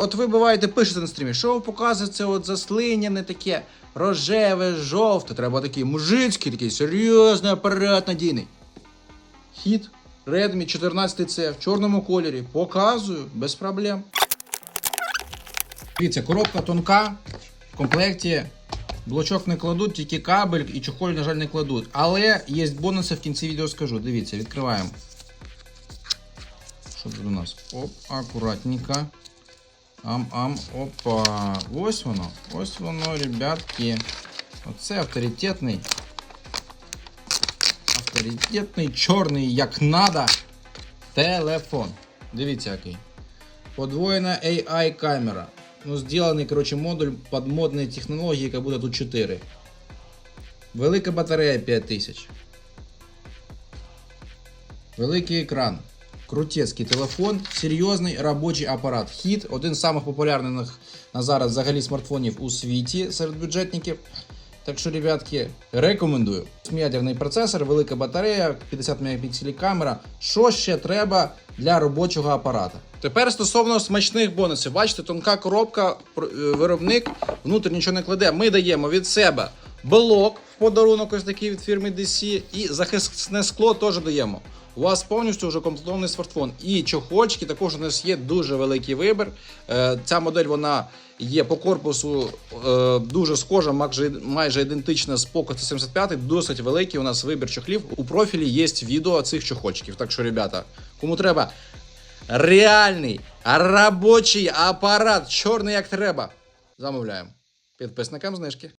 От ви буваєте, пишете на стрімі, що ви показуєте от заслиняне таке рожеве, жовте. Треба такий мужицький, такий серйозний апарат надійний. Хід Redmi 14C в чорному кольорі. Показую без проблем. Дивіться, коробка тонка. В комплекті блочок не кладуть, тільки кабель і чохоль, на жаль, не кладуть. Але є бонуси в кінці відео скажу. Дивіться, відкриваємо. Що тут у нас? Оп, акуратненько. Ам-ам, опа. Ось воно. Ось воно, ребятки. Оце авторитетний. Авторитетний, чорний, як надо. Телефон. Дивіться який. Подвоєна AI камера. Ну, зроблений, коротше, модуль під модні технології, яка буде тут 4. Велика батарея 5000. Великий екран. Крутецький телефон, серйозний робочий апарат. Хіт, один з самих популярних на зараз взагалі смартфонів у світі серед бюджетників. Так що, ребятки, рекомендую. Ядерний процесор, велика батарея, 50 мегапікселів камера. Що ще треба для робочого апарата? Тепер стосовно смачних бонусів. Бачите, тонка коробка, е, виробник внутрі нічого не кладе. Ми даємо від себе блок подарунок, ось такий від фірми DC, і захисне скло теж даємо. У вас повністю вже комплектований смартфон. І чохольчики також у нас є дуже великий вибір. Е, Ця модель вона є по корпусу е, дуже схожа, майже, ідентична з Poco C75, досить великий у нас вибір чохлів. У профілі є відео цих чохольчиків. Так що, ребята, кому треба реальний робочий апарат, чорний як треба, замовляємо. Підписникам знижки.